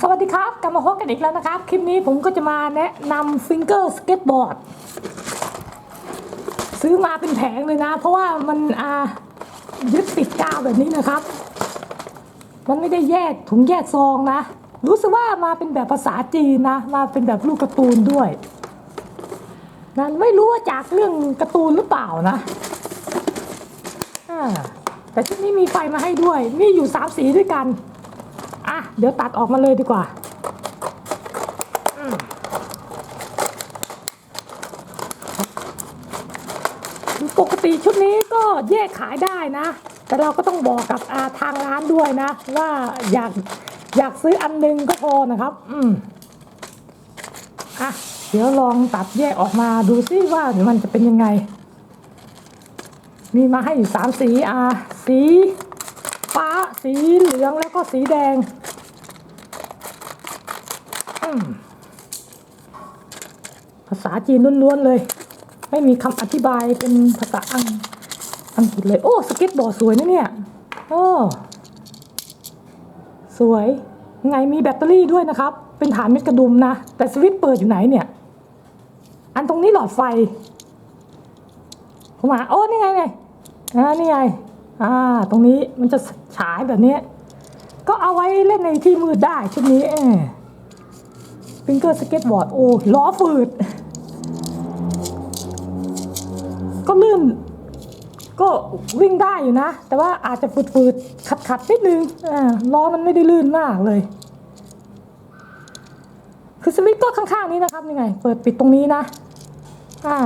สวัสดีครับ กลับมาพบกันอีกแล้วนะครับ คลิปนี้ผมก็จะมาแนะนำฟิงเกอร์สเก็ตบอร์ดซื้อมาเป็นแผงเลยนะ เพราะว่ามันอ่ายึดติดกาวแบบนี้นะครับ มันไม่ได้แยกถุงแยกซองนะ รู้สึกว่ามาเป็นแบบภาษาจีนนะ มาเป็นแบบลูกการ์ตูนด้วยนั่นไม่รู้ว่าจากเรื่องการ์ตูนหรือเปล่านะอ่าแต่ชุดนี้มีไฟมาให้ด้วย มีอยู่สามสีด้วยกัน อะเดี๋ยวตัดออกมาเลยดีกว่าปกติชุดนี้ก็แยกขายได้นะ แต่เราก็ต้องบอกกับอาทางร้านด้วยนะ ว่าอยากอยากซื้ออันหนึงก็พอนะครับ อืมอะเดี๋ยวลองตัดแยกออกมาดูซิว่ามันจะเป็นยังไง มีมาให้อยู่สามสีอะสีฟ้าสีเหลืองแล้วก็สีแดง ภาษาจีนล้วนๆเลย ไม่มีคำอธิบายเป็นภาษาอังอังกฤษเลย โอ้ สเก็ตบอร์ดสวยนะเนี่ย โอ้ สวย ไงมีแบตเตอรี่ด้วยนะครับ เป็นฐานเม็ดกระดุมนะ แต่สวิตช์เปิดอยู่ไหนเนี่ย อันตรงนี้หลอดไฟผมา โอ้ นี่ไงไงอ่านี่ไง อ่า ตรงนี้มันจะฉายแบบนี้ ก็เอาไว้เล่นในที่มืดได้ชุดนี้เออ ฟิงเกอร์สเก็ตบอร์ดโอ้ล้อฝืด ก็ลื่น ก็วิ่งได้อยู่นะ แต่ว่าอาจจะฝืดๆ ขัดๆนิดนึงอ่าล้อมันไม่ได้ลื่นมากเลย คือสวิตช์ก็ข้างๆนี้นะครับนี่ไง เปิดปิดตรงนี้นะอ่า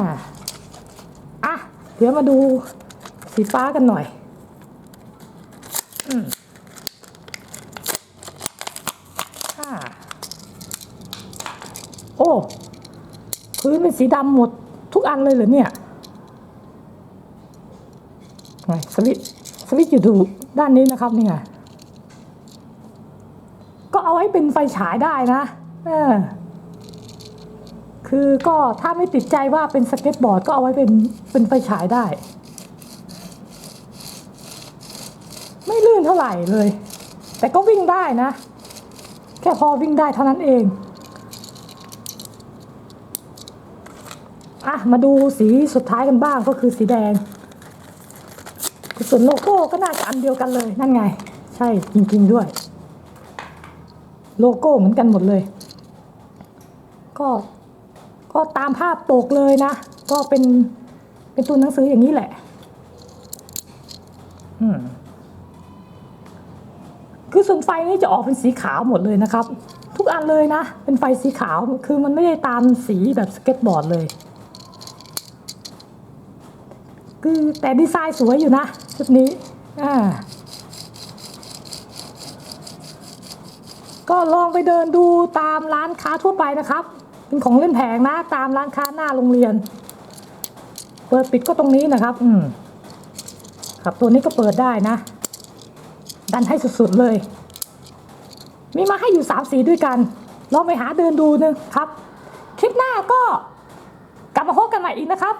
อะเดี๋ยวมาดูสีฟ้ากันหน่อย อืมอ่า โอ้พื้นเป็นสีดำหมดทุกอันเลยเหรอเนี่ยสวิตสวิตอยู่ดูด้านนี้นะครับนี่ไงก็เอาไว้เป็นไฟฉายได้นะเออคือก็ถ้าไม่ติดใจว่าเป็นสเก็ตบอร์ดก็เอาไว้เป็นเป็นไฟฉายได้ ไม่ลื่นเท่าไหร่เลย แต่ก็วิ่งได้นะ แค่พอวิ่งได้เท่านั้นเอง อะมาดูสีสุดท้ายกันบ้างก็คือสีแดง ส่วนโลโก้ก็น่าจะอันเดียวกันเลยนั่นไง ใช่จริงๆด้วย โลโก้เหมือนกันหมดเลย ก็ก็ตามภาพปกเลยนะ ก็เป็นเป็นตัวหนังสืออย่างนี้แหละอืมคือส่วนไฟนี่จะออกเป็นสีขาวหมดเลยนะครับ ทุกอันเลยนะ เป็นไฟสีขาวคือมันไม่ได้ตามสีแบบสเก็ตบอร์ดเลย คือแต่ดีไซน์สวยอยู่นะชุดนี้อ่าก็ลองไปเดินดูตามร้านค้าทั่วไปนะครับ เป็นของเล่นแผงนะ ตามร้านค้าหน้าโรงเรียน เปิดปิดก็ตรงนี้นะครับ อืมครับตัวนี้ก็เปิดได้นะ ดันให้สุดๆเลย มีมาให้อยู่สามสีด้วยกัน ลองไปหาเดินดูนะครับ คลิปหน้าก็กลับมาพบกันใหม่อีกนะครับ